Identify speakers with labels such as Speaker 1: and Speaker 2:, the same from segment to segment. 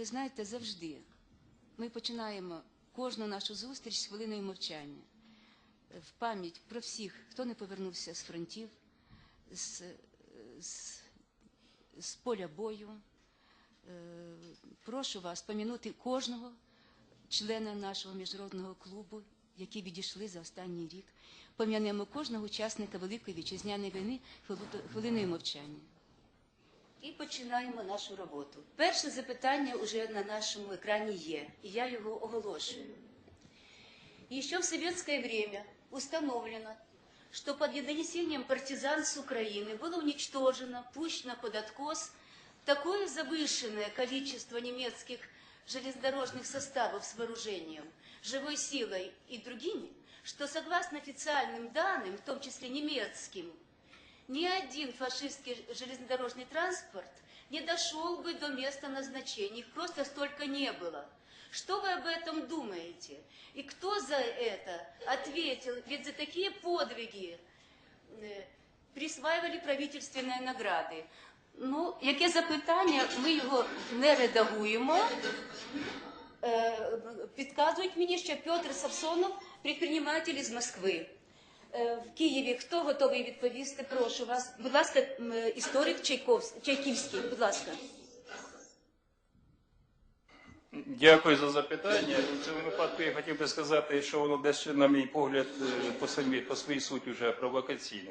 Speaker 1: ви знаєте, завжди ми починаємо кожну нашу зустріч з хвилиною мовчання Е, в пам'ять про всіх, хто не повернувся з фронтів, з, з, з поля бою. Е, Прошу вас помінути кожного члена нашого міжнародного клубу, які відійшли за останній рік. Пом'янемо кожного учасника Великої вітчизняної війни хвилиною мовчання. І починаємо нашу роботу. Перше запитання вже на нашому екрані є, і я його оголошую. Еще в советское время установлено, что под донесением партизан с Украины было уничтожено, пущено под откос такое завышенное количество немецких железнодорожных составов с вооружением, живой силой и другими, что согласно официальным данным, в том числе немецким, ни один фашистский железнодорожный транспорт не дошел бы до места назначения. Их просто столько не было. Что вы об этом думаете? И кто за это ответил? Ведь за такие подвиги э, присваивали правительственные награди. Ну, яке запитання, ми його не редагуємо. Е, Підказують мені, що Петр Савсонов, предприниматель із Москви. Е, В Києві хто готовий відповісти? Прошу вас. Будь ласка, історик Чайковський, Чайківський, будь ласка.
Speaker 2: Дякую за запитання. В цьому випадку я хотів би сказати, що воно дещо, на мій погляд, е, по самі по своїй суті вже провокаційне.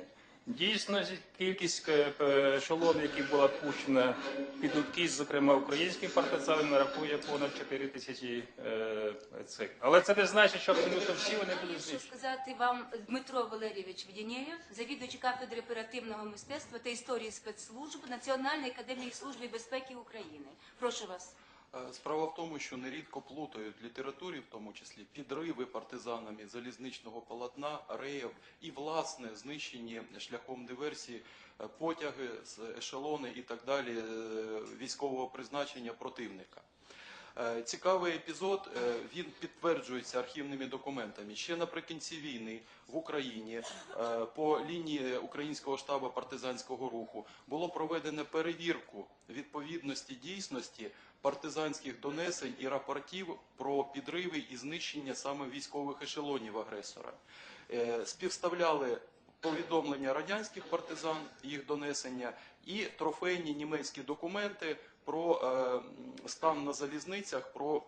Speaker 2: Дійсно, кількість е, е, які була пущена під Уткіс, зокрема українські партизани, нарахує понад 4 тисячі е, цих. Але це не значить, що абсолютно всі вони були
Speaker 1: Що
Speaker 2: знищені.
Speaker 1: сказати вам Дмитро Валерійович Веденєєв, завідуючий кафедри оперативного мистецтва та історії спецслужб Національної академії служби безпеки України. Прошу вас.
Speaker 3: Е, Справа в тому, що нерідко плутають літературі, в тому числі підриви партизанами залізничного полотна, реїв і власне знищені шляхом диверсії е, потяги, ешелони і так далі е, військового призначення противника. Е, Цікавий епізод, е, він підтверджується архівними документами. Ще наприкінці війни в Україні е, по лінії Українського штабу партизанського руху було проведено перевірку відповідності дійсності партизанських донесень і рапортів про підриви і знищення саме військових ешелонів агресора. Співставляли повідомлення радянських партизан, їх донесення, і трофейні німецькі документи про е, стан на залізницях, про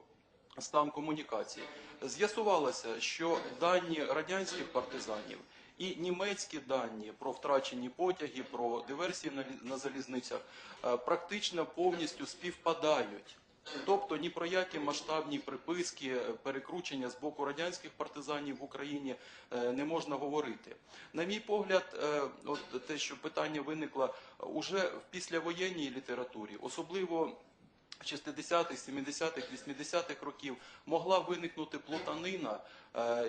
Speaker 3: стан комунікації. З'ясувалося, що дані радянських партизанів і німецькі дані про втрачені потяги, про диверсії на, залізницях е, практично повністю співпадають. Тобто ні про які масштабні приписки, е, перекручення з боку радянських партизанів в Україні е, не можна говорити. На мій погляд, е, от те, що питання виникло уже в післявоєнній літературі, особливо 60-х, 70-х, 80-х років могла виникнути плутанина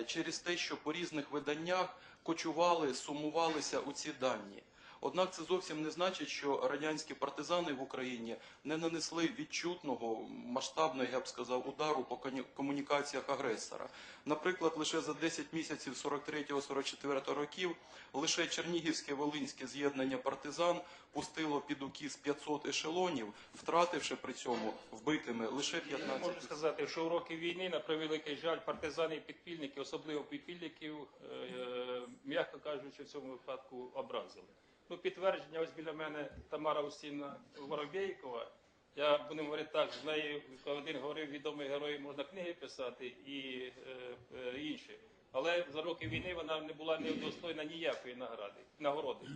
Speaker 3: через те, що по різних виданнях кочували, сумувалися у ці дані. Однак це зовсім не значить, що радянські партизани в Україні не нанесли відчутного масштабного, я б сказав, удару по комунікаціях агресора. Наприклад, лише за 10 місяців 43-44 років лише Чернігівське Волинське з'єднання партизан пустило під укіс 500 ешелонів, втративши при цьому вбитими лише 15
Speaker 2: Можу сказати, що у роки війни, на превеликий жаль, партизани і підпільники, особливо підпільників, е, е, м'яко кажучи, в цьому випадку образили. Ну, підтвердження, ось біля мене Тамара Устівна Воробєйкова. Я будемо говорити так, з нею один говорив, відомий герой можна книги писати і е, е, інші. Але за роки війни вона не була не удостоєна ніякої награди, нагороди.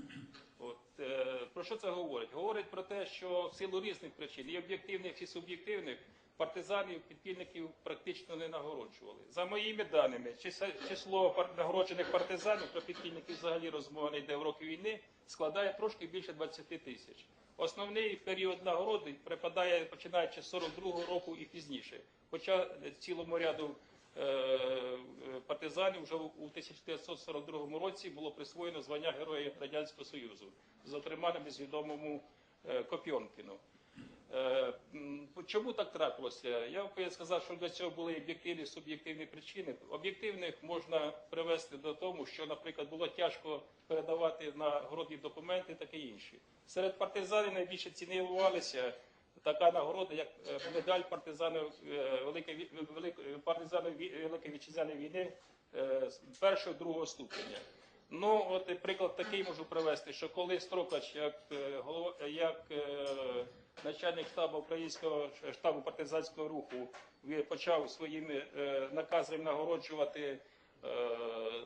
Speaker 2: От, е, про що це говорить? Говорить про те, що в силу різних причин, і об'єктивних, і суб'єктивних, партизанів, підпільників практично не нагороджували. За моїми даними, число нагороджених партизанів про підпільників взагалі розмова не йде в роки війни, складає трошки більше 20 тисяч. Основний період нагороди припадає починаючи з 42-го року і пізніше. Хоча цілому ряду е, партизанів вже у 1942 році було присвоєно звання Героя Радянського Союзу, зокрема на безвідомому е, Копьонкіну. Е, Чому так трапилося? Я би сказав, що для цього були об'єктивні і суб'єктивні причини. Об'єктивних можна привести до тому, що, наприклад, було тяжко передавати на городні документи, таке інше. Серед партизанів найбільше цінувалися така нагорода, як е, медаль партизанів е, Великої Великої партизанів Великої війни першого другого ступеня. Ну, от приклад такий можу привести, що коли Строкач, як, е, як е, начальник штабу українського штабу партизанського руху, почав своїми е, наказами нагороджувати е,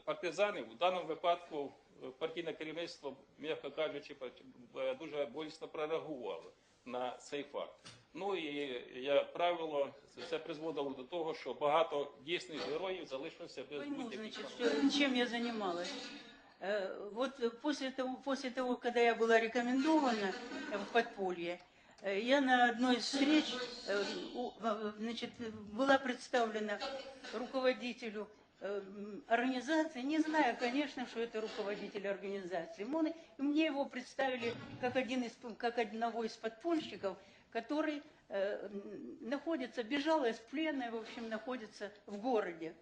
Speaker 2: партизанів, у даному випадку е, партійне керівництво, м'яко кажучи, е, дуже болісно прореагувало на цей факт. Ну і як правило, це призводило до того, що багато дійсних героїв залишилося без будь-яких
Speaker 4: чем я занималась. Э, Вот после того, после того, когда я была рекомендована э, в подполье, э, я на одной из встреч значит, была представлена руководителю организации, не зная, конечно, что это руководитель организации. И Мне его представили как, один из, как одного из подпольщиков, который находится, бежал из плена, в общем, находится в городе.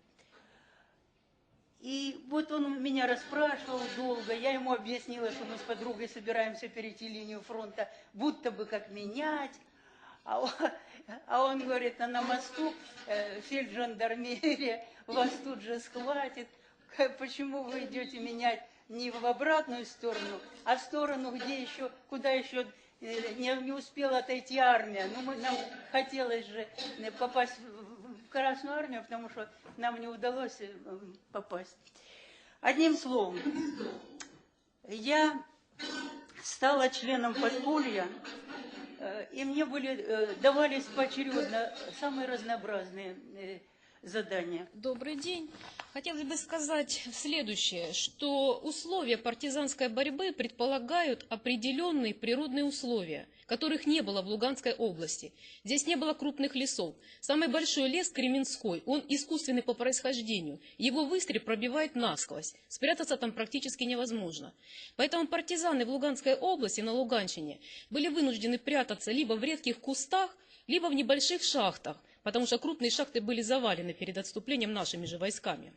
Speaker 4: И вот он меня расспрашивал долго, я ему объяснила, что мы с подругой собираемся перейти линию фронта, будто бы как менять. А он, а он говорит, а на мосту э, фельджандармерия вас тут же схватит. Почему вы идете менять не в обратную сторону, а в сторону, где еще, куда еще э, не, не успела отойти армия. Ну, мы, нам хотелось же попасть в, Красную армию, потому что нам не удалось э, попасть. Одним словом, я стала членом подполья, э, и мне были, э, давались поочередно самые разнообразные задания.
Speaker 5: Добрый день. Хотелось бы сказать следующее, что условия партизанской борьбы предполагают определенные природные условия, которых не было в Луганской области. Здесь не было крупных лесов. Самый большой лес Кременской, он искусственный по происхождению. Его выстрел пробивает насквозь. Спрятаться там практически невозможно. Поэтому партизаны в Луганской области, на Луганщине, были вынуждены прятаться либо в редких кустах, либо в небольших шахтах, потому что крупные шахты были завалены перед отступлением нашими же войсками.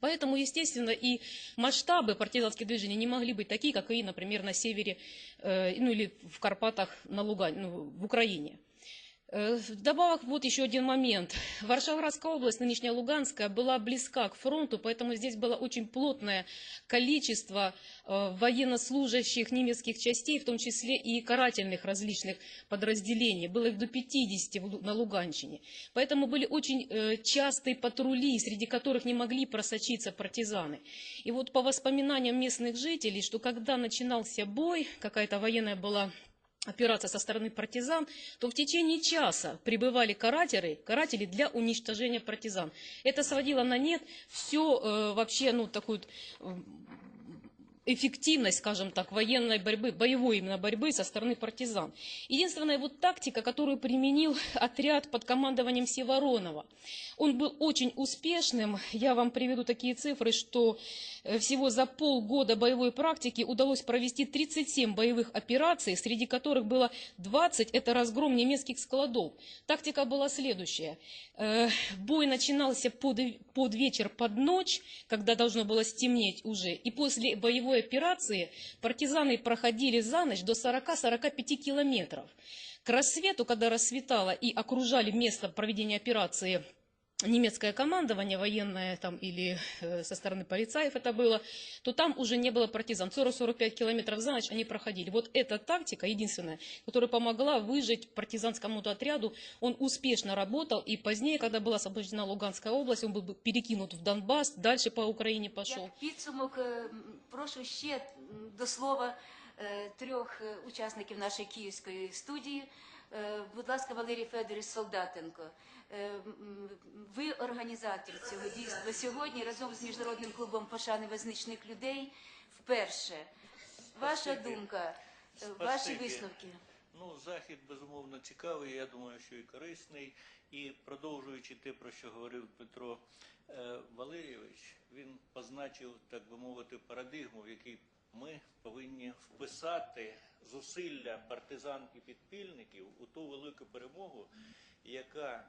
Speaker 5: Поэтому, естественно, и масштабы партизанских движений не могли быть такие, как и, например, на севере, э, ну или в Карпатах на Лугане, ну, в Украине. Э, Вдобавок, вот еще один момент. Варшавская область, нынешняя Луганская, была близка к фронту, поэтому здесь было очень плотное количество э, военнослужащих немецких частей, в том числе и карательных различных подразделений. Было их до 50 в Лу- на Луганщине. Поэтому были очень э, частые патрули, среди которых не могли просочиться партизаны. И вот по воспоминаниям местных жителей, что когда начинался бой, какая-то военная была операция со стороны партизан, то в течение часа прибывали каратеры, каратели для уничтожения партизан. Это сводило на нет все вообще, ну, такую э, эффективность, скажем так, военной борьбы, боевой именно борьбы со стороны партизан. Единственная вот тактика, которую применил отряд под командованием Севоронова, он был очень успешным. Я вам приведу такие цифры, что э, всего за полгода боевой практики удалось провести 37 боевых операций, среди которых было 20 – это разгром немецких складов. Тактика была следующая. Э, Бой начинался под, под вечер, под ночь, когда должно было стемнеть уже. И после боевой операции партизаны проходили за ночь до 40-45 километров. К рассвету, когда рассветало и окружали место проведения операции немецкое командование военное там или э, со стороны полицаев это было, то там уже не было партизан. 40-45 километров за ночь они проходили. Вот эта тактика единственная, которая помогла выжить партизанскому отряду. Он успешно работал, и позднее, когда была освобождена Луганская область, он был перекинут в Донбасс, дальше по Украине пошел.
Speaker 1: Як підсумок, е, м, прошу ще м, до слова е, трьох е, учасників нашої київської студії. Е, Будь ласка, Валерій Федорович Солдатенко. Е, Ви організатор цього дійства сьогодні разом з міжнародним клубом пошани визначних людей вперше. Ваша
Speaker 6: Спасибі.
Speaker 1: думка, е, ваші висновки.
Speaker 6: Ну, захід безумовно цікавий, я думаю, що і корисний. І продовжуючи те, про що говорив Петро е, Валерійович, він позначив, так би мовити, парадигму, в якій ми повинні вписати зусилля партизан і підпільників у ту велику перемогу, яка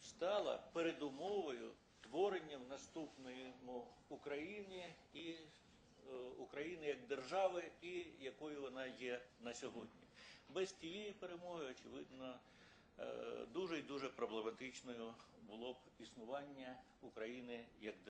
Speaker 6: стала передумовою творення в наступному Україні і е, України як держави і якою вона є на сьогодні. без тієї перемоги, очевидно, е, дуже і дуже проблематичною було б існування України як